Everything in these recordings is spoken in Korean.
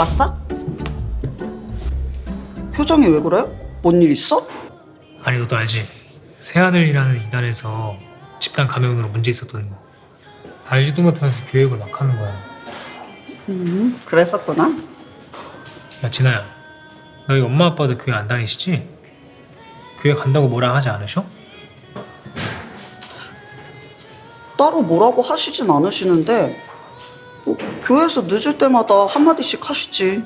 알았어? 표정이 왜 그래? 뭔 일 있어? 아니 너도 알지? 새하늘이라는 이단에서 집단 감염으로 문제 있었던 거 알지도 못하면서 교육을 막 하는 거야 음, 그랬었구나. 야 진아야 너희 엄마 아빠도 교회 안 다니시지? 교회 간다고 뭐라 하지 않으셔? 따로 뭐라고 하시진 않으시는데 뭐, 교회에서 늦을 때마다 한마디씩 하시지.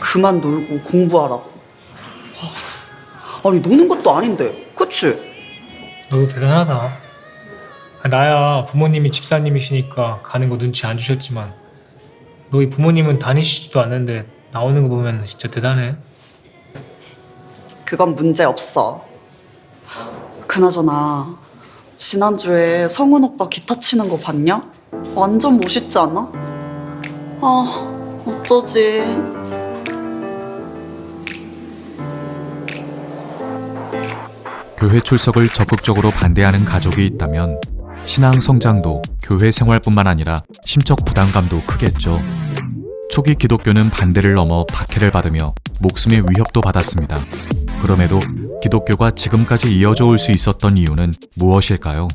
그만 놀고 공부하라고. 하, 아니 노는 것도 아닌데, 그치? 너도 대단하다 아, 나야 부모님이 집사님이시니까 가는 거 눈치 안 주셨지만 너희 부모님은 다니시지도 않는데 나오는 거 보면 진짜 대단해 그건 문제 없어. 그나저나 지난주에 성훈 오빠 기타 치는 거 봤냐? 완전 멋있지 않아? 아 어쩌지? 교회 출석을 적극적으로 반대하는 가족이 있다면 신앙 성장도 교회 생활뿐만 아니라 심적 부담감도 크겠죠. 초기 기독교는 반대를 넘어 박해를 받으며 목숨의 위협도 받았습니다. 그럼에도 기독교가 지금까지 이어져 올 수 있었던 이유는 무엇일까요?